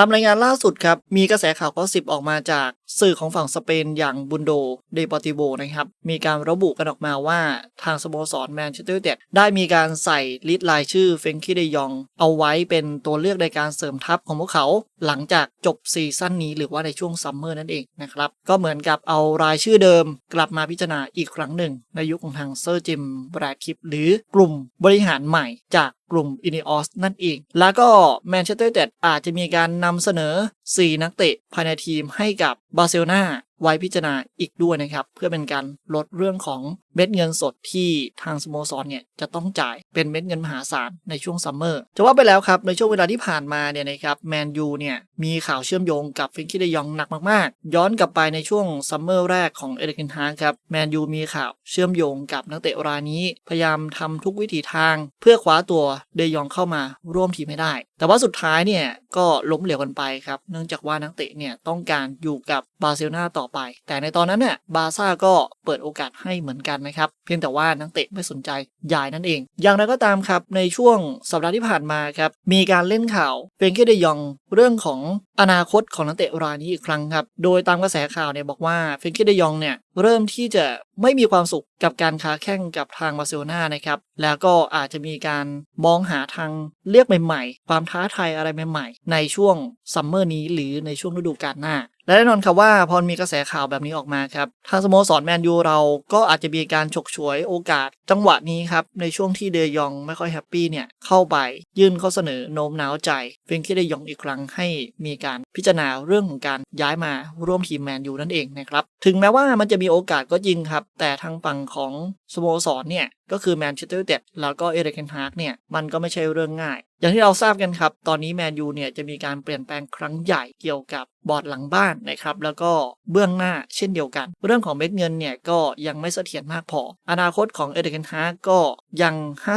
ตามรายงานล่าสุดครับ มีกระแสข่าวก็สิบออกมาจาก สื่อของฝั่งสเปนอย่างบุนโดเดปอติโบนะครับ มีการระบุกันออกมาว่าทางสโมสรแมนเชสเตอร์ยูไนเต็ดได้มีการใส่ลิสต์รายชื่อเฟงกี้เดยอง เอาไว้เป็นตัวเลือกในการเสริมทัพของพวกเขา หลังจากจบซีซั่นนี้หรือว่าในช่วงซัมเมอร์นั่นเองนะครับ ก็เหมือนกับเอารายชื่อเดิมกลับมาพิจารณาอีกครั้งหนึ่ง ในยุคของทางเซอร์จิมแบรดคิปหรือกลุ่มบริหารใหม่จากกลุ่มอินิออสนั่นเอง แล้วก็แมนเชสเตอร์ยูไนเต็ดอาจจะมีการนำเสนอ 4 นักเตะภายในทีมให้กับบาร์เซโลนา ไว้พิจารณาอีกด้วยนะครับ เพื่อเป็นการลดเรื่องของเม็ดเงินสดที่ทางสโมสรเนี่ยจะต้องจ่ายเป็นเม็ดเงินมหาศาลในช่วงซัมเมอร์จะว่าไปแล้วครับ ในช่วงเวลาที่ผ่านมาเนี่ยนะครับแมนยูเนี่ยมีข่าวเชื่อมโยงกับฟิงกี้เดยองหนักมากๆ ย้อนกลับไปในช่วงซัมเมอร์แรกของเอเดกินฮางครับแมนยูมีข่าวเชื่อมโยงกับนักเตะรายนี้ พยายามทำทุกวิถีทาง เพื่อคว้าตัวเดยองเข้ามาร่วมทีมให้ได้ แต่ว่าสุดท้ายเนี่ยก็ล้มเหลวกันไปครับเนื่องจากว่านักเตะเนี่ยต้องการอยู่กับ บาร์เซโลนาต่อไป แต่ในตอนนั้นเนี่ยบาร์ซ่าก็เปิดโอกาสให้เหมือนกันนะครับ เพียงแต่ว่านักเตะไม่สนใจย้ายนั่นเอง อย่างไรก็ตามครับ ในช่วงสัปดาห์ที่ผ่านมาครับ มีการเล่นข่าวเฟรงเก้เดยองเรื่องของอนาคตของนักเตะรายนี้อีกครั้งครับ โดยตามกระแสข่าวเนี่ยบอกว่าเฟรงเก้เดยองเนี่ย เริ่มที่จะไม่มีความสุขกับการค้าแข่งกับทางบาร์เซโลนานะครับ แล้วก็อาจจะมีการมองหาทางเลือกใหม่ๆ ความท้าทายอะไรใหม่ๆ ในช่วงซัมเมอร์นี้หรือในช่วงฤดูกาลหน้า และแน่นอนครับว่าพอมีกระแสข่าวแบบนี้ออกมาครับทางสโมสรแมนยูเราก็อาจจะมีการฉกฉวยโอกาส จังหวะนี้ครับ ในช่วงที่เดยองไม่ค่อยแฮปปี้เนี่ยเข้าไปยื่นข้อเสนอโน้มน้าวใจเฟรงกี้เดยองอีกครั้งให้มีการ พิจารณาเรื่องของการย้ายมาร่วมทีมแมนยูนั่นเองนะครับ ถึงแม้ว่ามันจะมีโอกาสก็จริงครับ แต่ทางฝั่งของ สโมสรเนี่ย ก็คือแมนเชสเตอร์ยูไนเต็ดแล้วก็เอเดรกนฮาร์กเนี่ย มันก็ไม่ใช่เรื่องง่าย อย่างที่เราทราบกันครับ ตอนนี้แมนยูเนี่ย จะมีการเปลี่ยนแปลงครั้งใหญ่เกี่ยวกับบอร์ดหลังบ้านนะครับ แล้วก็เบื้องหน้าเช่นเดียวกัน เรื่องของเม็ดเงินเนี่ย ก็ยังไม่เสถียรมากพอ อนาคตของเอเดรกนฮาร์กก็ยัง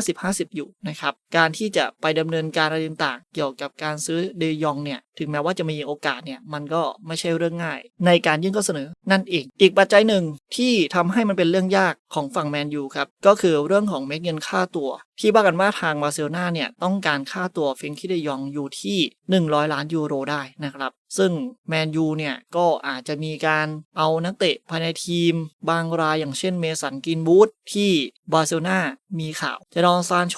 50-50 อยู่นะครับ การที่จะไปดำเนินการอะไรต่างๆ เกี่ยวกับการซื้อเดยองเนี่ยถึงแม้ว่าจะมีโอกาสเนี่ยมันก็ไม่ใช่เรื่องง่าย ในการยื่นข้อเสนอนั่นเอง อีกปัจจัยหนึ่งที่ทำให้มันเป็นเรื่องยากของฝั่งแมนยูครับ ก็คือเรื่องของเม็ดเงินค่าตัว ที่ว่ากันว่าทางบาร์เซโลนาเนี่ยต้องการค่าตัวเฟงคิเดยองอยู่ที่ 100 ล้านยูโรได้นะครับ ซึ่งแมนยูเนี่ยก็อาจจะมีการเอานักเตะภายในทีม บางรายอย่างเช่นเมสันกินบูธที่บาร์เซโลนามีข่าวเจดอนซานโช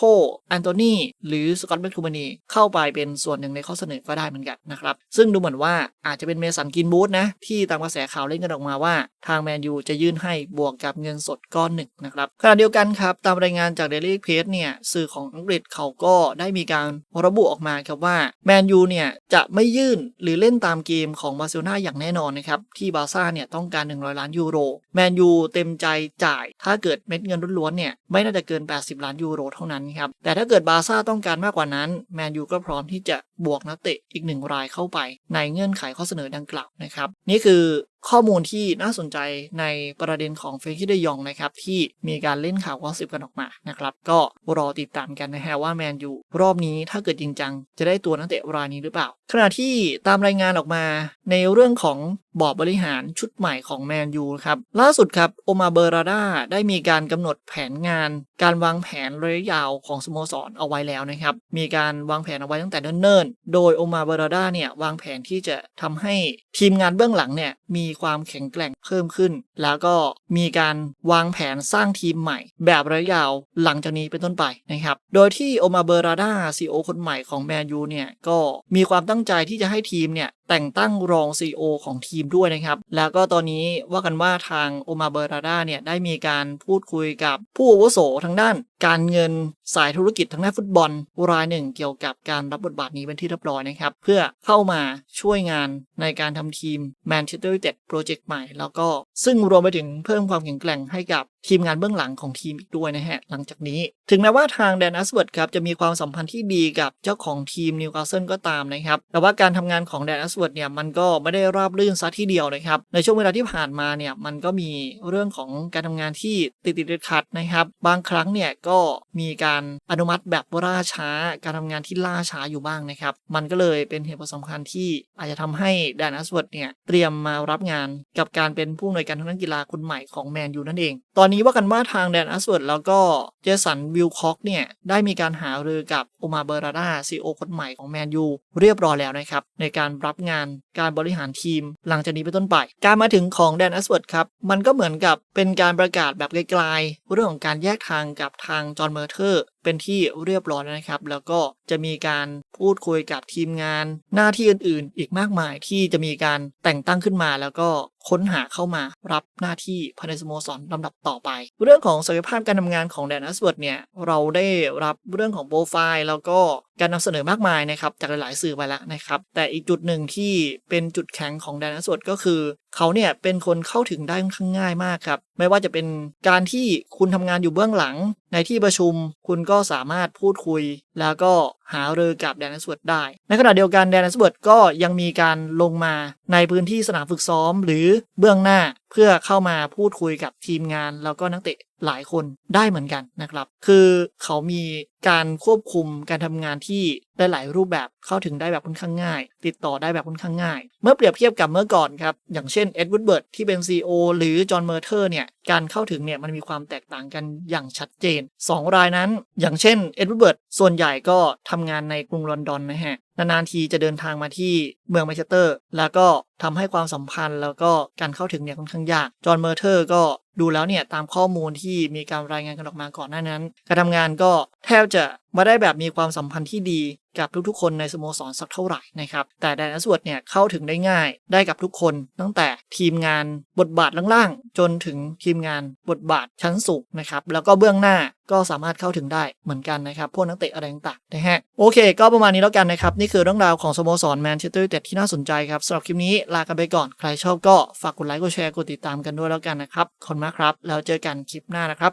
แอนโตนีหรือสกอตต์แมคทูมานีเข้าไปเป็นส่วนหนึ่งในข้อเสนอก็ได้เหมือนกันนะครับ ซึ่งดูเหมือนว่าอาจจะเป็นเมสันกินบูธนะที่ตามกระแสข่าวเล่นกันออกมาว่า ทางแมนยูจะยื่นให้บวกกับเงินสดก้อนหนึ่งนะครับขณะเดียวกันครับตามรายงานจาก Daily p a g e เนี่ยสื่อของอังกฤษเขาก็ได้มีการระบุออกมาครับว่าแมนยูเนี่ยจะไม่ยื่นหรือเล่นตามเกมของบาร์เซโลนาอย่างแน่นอนนะครับ ที่บาร์ซ่าเนี่ยต้องการ 100 ล้านยูโรแมนยูเต็มใจจ่าย ถ้าเกิดเม็ดเงินล้วนๆเนี่ยไม่น่าจะเกิน 80 ล้านยูโรเท่านั้นครับแต่ถ้าเกิดบาร์ซ่าต้องการมากกว่านั้นแมนยูก็พร้อมที่จะบวกนักเตะอีกหนึ่งรายเข้าไป ในเงื่อนไขข้อเสนอดังกล่าวนะครับนี่คือ ข้อมูลที่น่าสนใจในประเด็นของเฟรนกี้เดยองนะครับ ที่มีการเล่นข่าววอสิบกันออกมานะครับ ก็รอติดตามกันนะฮะว่าแมนยูรอบนี้ถ้าเกิดจริงจัง จะได้ตัวนักเตะรายนี้หรือเปล่า ขณะที่ตามรายงานออกมาในเรื่องของบอร์ดบริหารชุดใหม่ของแมนยูครับ ล่าสุดครับโอมาเบอราดาได้มีการกำหนดแผนงาน การวางแผนระยะยาวของสโมสรเอาไว้แล้วนะครับ มีการวางแผนเอาไว้ตั้งแต่เนิ่นๆ โดยโอมาเบอราดาเนี่ยวางแผนที่จะทำให้ทีมงานเบื้องหลังเนี่ยมีความแข็งแกร่งเพิ่มขึ้น แล้วก็มีการวางแผนสร้างทีมใหม่ แบบระยะยาวหลังจากนี้เป็นต้นไปนะครับ โดยที่โอมาเบอราดาซีโอคนใหม่ของแมนยูเนี่ยก็มีความตั้งใจที่จะให้ทีมเนี่ยแต่งตั้งรอง CEO ของทีมด้วยนะครับ แล้วก็ตอนนี้ว่ากันว่าทางโอมาเบราดาเนี่ยได้มีการพูดคุยกับผู้อาวุโสทางด้าน การเงินสายธุรกิจทางด้านฟุตบอลรายหนึ่งเกี่ยวกับการรับบทบาทนี้เป็นที่เรียบร้อยนะครับ เพื่อเข้ามาช่วยงานในการทำทีมแมนเชสเตอร์ยูไนเต็ดโปรเจกต์ใหม่ แล้วก็ซึ่งรวมไปถึงเพิ่มความแข็งแกร่งให้กับทีมงานเบื้องหลังของทีมอีกด้วยนะฮะหลังจากนี้ ถึงแม้ว่าทางแดนอัสเวิร์ดครับจะมีความสัมพันธ์ที่ดีกับเจ้าของทีมนิวคาสเซิลก็ตามนะครับแต่ว่าการทำงานของแดนอัสสเวิร์ดเนี่ยมันก็ไม่ได้ราบรื่นซะทีเดียวนะครับ ในช่วงเวลาที่ผ่านมาเนี่ยมันก็มีเรื่องของการทำงานที่ติดติดขัดนะครับ บางครั้งเนี่ยก็มีการอนุมัติแบบล่าช้า การทำงานที่ล่าช้าอยู่บ้างนะครับ มันก็เลยเป็นเหตุผลสำคัญที่อาจจะทำให้แดนอัสเวิร์ดเนี่ยเตรียมมารับงานกับการเป็นผู้อำนวยการทางด้านกีฬาคนใหม่ของแมนยูนั่นเอง ตอนนี้ว่ากันว่าทางแดนอัสเวิร์ดแล้วก็เจสันวิลคอกเนี่ยได้มีการหารือกับโอมาเบร์ราดาซีโอคนใหม่ของแมนยูเรียบร้อยแล้วนะครับในการรับงาน การบริหารทีม หลังจากนี้เป็นต้นไป การมาถึงของแดนอัสเวิร์ดครับ มันก็เหมือนกับเป็นการประกาศแบบไกลๆเรื่องของการแยกทางกับทางจอห์นเมอร์เทอร์ เป็นที่เรียบร้อยนะครับ แล้วก็จะมีการพูดคุยกับทีมงาน หน้าที่อื่นๆ อีกมากมายที่จะมีการแต่งตั้งขึ้นมา แล้วก็ค้นหาเข้ามารับหน้าที่ภายในสโมสรลำดับต่อไป เรื่องของศักยภาพการทำงานของแดนอัสเวิร์ดเนี่ยเราได้รับเรื่องของโปรไฟล์แล้วก็การนำเสนอมากมายนะครับจากหลายๆสื่อไปแล้วนะครับ แต่อีกจุดหนึ่งที่เป็นจุดแข็งของแดนอัสเวิร์ดก็คือ เขาเนี่ยเป็นคนเข้าถึงได้ค่อนข้างง่ายมากครับ ไม่ว่าจะเป็นการที่คุณทำงานอยู่เบื้องหลัง ในที่ประชุมคุณก็สามารถพูดคุย แล้วก็หาเรือกับแดน n สเวิร์ดได้ ในขณะเดียวกันแดน n สเวิร์ดก็ยังมีการลงมาในพื้นที่สนามฝึกซ้อม หรือเบื้องหน้า เพื่อเข้ามาพูดคุยกับทีมงาน แล้วก็นักเตะหลายคนได้เหมือนกันนะครับ คือเขามีการควบคุมการทำงานที่ได้หลายรูปแบบเข้าถึงได้แบบค่อนข้างง่าย ติดต่อได้แบบค่อนข้างง่าย เมื่อเปรียบเทียบกับเมื่อก่อนครับอย่างเช่นเอ็ดวูดเบิร์ดที่เป็น CEO หรือจอห์นเมอร์เทอร์เนี่ยการเข้าถึงเนี่ยมันมีความแตกต่างกันอย่างชัดเจน 2 รายนั้น อย่างเช่นเอ็ดวูดเบิร์ดส่วนใหญ่ก็ทำงานในกรุงลอนดอนนะฮะ นานๆทีจะเดินทางมาที่เมืองแมนเชสเตอร์ แล้วก็ทำให้ความสัมพันธ์แล้วก็การเข้าถึงเนี่ยค่อนข้างยาก จอห์นเมอร์เทอร์ก็ดูแล้วเนี่ยตามข้อมูลที่มีการรายงานกันออกมาก่อนหน้านั้น การทำงานก็แทบจะไม่ได้แบบมีความสัมพันธ์ที่ดีกับทุกๆ คนในสโมสรสักเท่าไหร่นะครับแต่แดนอัสวดเนี่ยเข้าถึงได้ง่ายได้กับทุกคน ตั้งแต่ทีมงานบทบาทล่างๆ จนถึงทีมงานบทบาทชั้นสูงนะครับแล้วก็เบื้องหน้าก็สามารถเข้าถึงได้เหมือนกันนะครับพวกนักเตะอะไรต่างๆนะฮะโอเค ก็ประมาณนี้แล้วกันนะครับนี่คือเรื่องราวของสโมสรแมนเชสเตอร์ยูไนเต็ดที่น่าสนใจครับสำหรับคลิปนี้ลากันไปก่อนใครชอบก็ฝากกดไลค์กดแชร์กดติดตามกันด้วยแล้วกันนะครับขอบคุณมากครับ แล้วเจอกันคลิปหน้านะครับ